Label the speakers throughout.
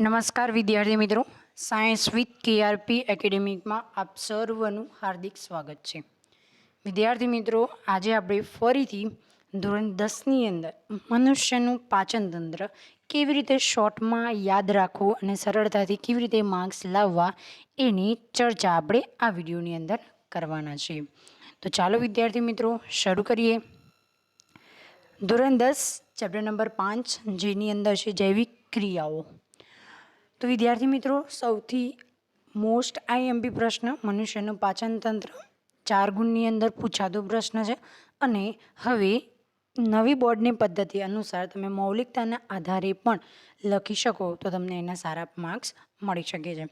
Speaker 1: નમસ્કાર, વિદ્યાર્થી મિત્રો. સાયન્સ વિથ કેઆરપી એકેડેમિકમાં આપ સર્વનું હાર્દિક સ્વાગત છે. વિદ્યાર્થી મિત્રો, આજે આપણે ફરીથી ધોરણ દસની અંદર મનુષ્યનું પાચન તંત્ર કેવી રીતે શોર્ટમાં યાદ રાખવું અને સરળતાથી કેવી રીતે માર્ક્સ લાવવા એની ચર્ચા આપણે આ વિડીયોની અંદર કરવાના છીએ તો ચાલો વિદ્યાર્થી મિત્રો, શરૂ કરીએ. ધોરણ દસ, ચેપ્ટર નંબર પાંચ, જેની અંદર છે જૈવિક ક્રિયાઓ. તો વિદ્યાર્થી મિત્રો, સૌથી મોસ્ટ આઈએમપી પ્રશ્ન મનુષ્યનું પાચન તંત્ર ચાર ગુણની અંદર પૂછાતો પ્રશ્ન છે. અને હવે નવી બોર્ડની પદ્ધતિ અનુસાર તમે મૌલિકતાના આધારે પણ લખી શકો તો તમને એના સારા માર્ક્સ મળી શકે છે.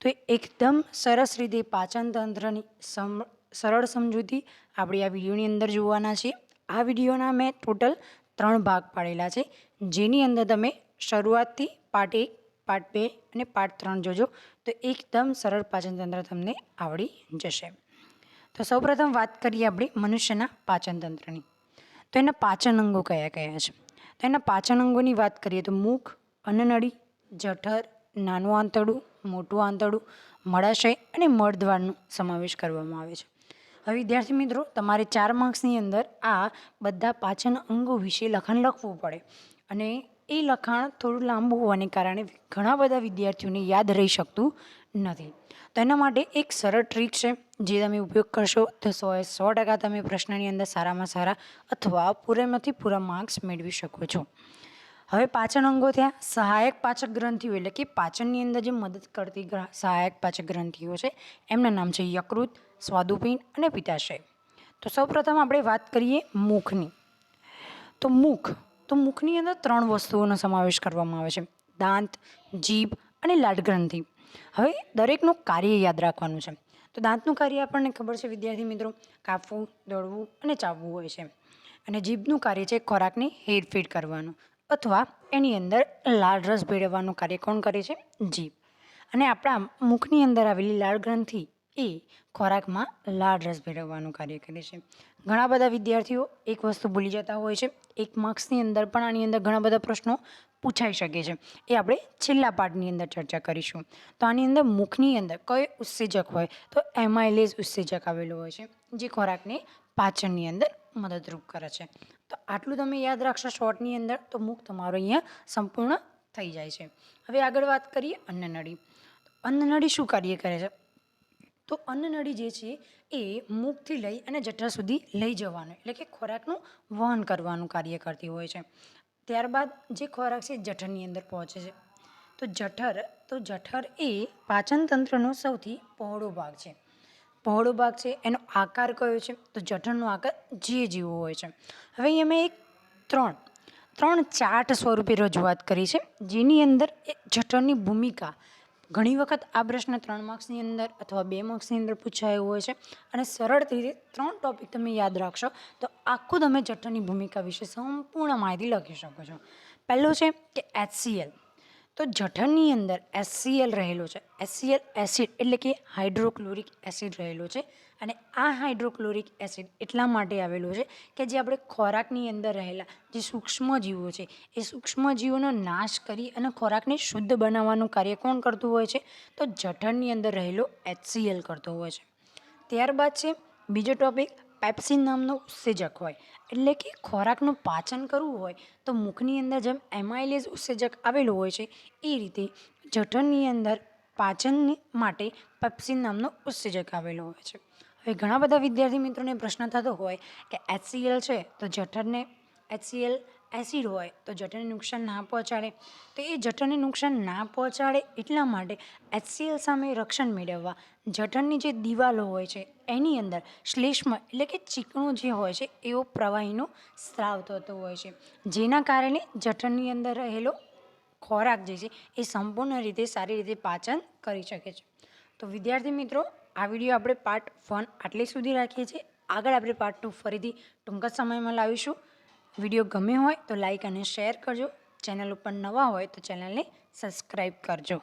Speaker 1: તો એકદમ સરસ રીતે પાચન તંત્રની સમ, સરળ સમજૂતી આપણે આ વિડીયોની અંદર જોવાના છીએ. આ વિડીયોના મેં ટોટલ ત્રણ ભાગ પાડેલા છે. જેની અંદર તમે શરૂઆતથી પાર્ટ એક પાર્ટ બે અને પાર્ટ ત્રણ જોજો, તો એકદમ સરળ પાચન તંત્ર તમને આવડી જશે. તો સૌપ્રથમ વાત કરીએ આપણે મનુષ્યના પાચન તંત્રની તો એના પાચન અંગો કયા કયા છે? તો એના પાચન અંગોની વાત કરીએ તો મુખ અન્નનળી જઠર, નાનું આંતરડું, મોટું આંતરડું, મળાશય અને મળદ્વારનો સમાવેશ કરવામાં આવે છે. હવે વિદ્યાર્થી મિત્રો, તમારે ચાર માર્ક્સની અંદર આ બધા પાચન અંગો વિશે લખાણ લખવું પડે અને એ લખાણ થોડું લાંબુ હોવાને કારણે ઘણા બધા વિદ્યાર્થીઓને યાદ રહી શકતું નથી. તો એના માટે એક સરળ ટ્રીક છે, જે તમે ઉપયોગ કરશો તો સો એ સો ટકા તમે પ્રશ્નની અંદર સારામાં સારા અથવા પૂરેમાંથી પૂરા માર્ક્સ મેળવી શકો છો. હવે પાચન અંગો ત્યાં સહાયક પાચક ગ્રંથિઓ એટલે કે પાચનની અંદર જે મદદ કરતી સહાયક પાચક ગ્રંથિઓ છે, એમના નામ છે યકૃત, સ્વાદુપિંડ અને પિત્તાશય. તો સૌપ્રથમ આપણે વાત કરીએ મુખની. તો મુખ તો મુખની અંદર ત્રણ વસ્તુઓનો સમાવેશ કરવામાં આવે છે. દાંત, જીભ અને લાડગ્રંથિ. હવે દરેકનું કાર્ય યાદ રાખવાનું છે. તો દાંતનું કાર્ય આપણને ખબર છે, વિદ્યાર્થી મિત્રો. કાપવું, દોડવું અને ચાવવું હોય છે. અને જીભનું કાર્ય છે ખોરાકને હેરફેર કરવાનું. અથવા એની અંદર લાળ રસ ભેળવવાનું કાર્ય કોણ કરે છે? જીભ. અને આપણા મુખની અંદર આવેલી લાળ ગ્રંથિ એ ખોરાકમાં લાળ રસ ભેળવવાનું કાર્ય કરે છે. ઘણા બધા વિદ્યાર્થીઓ એક વસ્તુ ભૂલી જતા હોય છે. એક માર્ક્સની અંદર પણ આની અંદર ઘણા બધા પ્રશ્નો પૂછાઈ શકે છે. એ આપણે છેલ્લા પાઠની અંદર ચર્ચા કરીશું. તો આની અંદર મુખની અંદર કયો ઉત્સેજક હોય? તો એમાઇલેજ ઉત્સેજક આવેલું હોય છે, જે ખોરાકને પાચનની અંદર મદદરૂપ કરે છે. તો આટલું તમે યાદ રાખશો શોર્ટની અંદર, તો મુખ તમારો અહીંયા સંપૂર્ણ થઈ જાય છે. હવે આગળ વાત કરીએ અન્નનળી. અન્નનળી શું કાર્ય કરે છે? તો અન્નનળી જે છે એ મુખથી લઈ અને જઠર સુધી લઈ જવાનું. એટલે કે ખોરાકનું વહન કરવાનું કાર્ય કરતી હોય છે. ત્યારબાદ જે ખોરાક છે જઠરની અંદર પહોંચે છે. તો જઠર તો જઠર એ પાચન તંત્રનો સૌથી પહોળો ભાગ છે. પહોળો ભાગ છે, એનો આકાર કયો છે? તો જઠરનો આકાર જે જેવો હોય છે. હવે અહીંયા મેં એક ત્રણ ત્રણ ચાર્ટ સ્વરૂપે રજૂઆત કરી છે. જેની અંદર એ જઠરની ભૂમિકા ઘણી વખત આ પ્રશ્ન ત્રણ માર્ક્સની અંદર અથવા બે માર્ક્સની અંદર પૂછાયો હોય છે. અને સરળ રીતે ત્રણ ટોપિક તમે યાદ રાખશો, તો આખું તમે જઠ્ઠની ભૂમિકા વિશે સંપૂર્ણ માહિતી લખી શકો છો. પહેલું છે કે એચસીએલ તો જઠરની અંદર એસસીએલ રહેલો છે. એસસીએલ એસિડ એટલે કે હાઇડ્રોક્લોરિક એસિડ રહેલો છે. અને આ હાઇડ્રોક્લોરિક એસિડ એટલા માટે આવેલો છે કે જે આપણે ખોરાકની અંદર રહેલા જે સૂક્ષ્મજીવો છે, એ સૂક્ષ્મજીવોનો નાશ કરી અને ખોરાકને શુદ્ધ બનાવવાનું કાર્ય કોણ કરતું હોય છે? તો જઠરની અંદર રહેલો એચસીએલ કરતો હોય છે. ત્યારબાદ છે બીજો ટોપિક પેપ્સિન નામનો ઉત્સેજક હોય. એટલે કે ખોરાકનું પાચન કરવું હોય, તો મુખની અંદર જેમ એમાઇલેઝ ઉત્સેજક આવેલું હોય છે, એ રીતે જઠરની અંદર પાચન માટે પેપ્સિન નામનો ઉત્સેજક આવેલો હોય છે. હવે ઘણા બધા વિદ્યાર્થી મિત્રોને પ્રશ્ન થતો હોય કે એચસીએલ છે, તો જઠરને એચસીએલ એસિડ હોય તો જઠરને નુકસાન ના પહોંચાડે. તો એ જઠરને નુકસાન ના પહોંચાડે એટલા માટે એચસીએલ સામે રક્ષણ મેળવવા જઠરની જે દિવાલો હોય છે, એની અંદર શ્લેષ્મ એટલે કે ચીકણું જે હોય છે એવો પ્રવાહીનો સ્ત્રાવ થતો હોય છે. જેના કારણે જઠરની અંદર રહેલો ખોરાક જે છે, એ સંપૂર્ણ રીતે સારી રીતે પાચન કરી શકે છે. તો વિદ્યાર્થી મિત્રો, આ વીડિયો આપણે પાર્ટ વન આટલે સુધી રાખીએ છીએ. આગળ આપણે પાર્ટ ટુ ફરીથી ટૂંક જ સમયમાં લાવીશું. વીડિયો ગમ્યો હોય તો લાઈક અને શેર કરજો. ચેનલ ઉપર નવા હોય તો ચેનલને સબસ્ક્રાઈબ કરજો.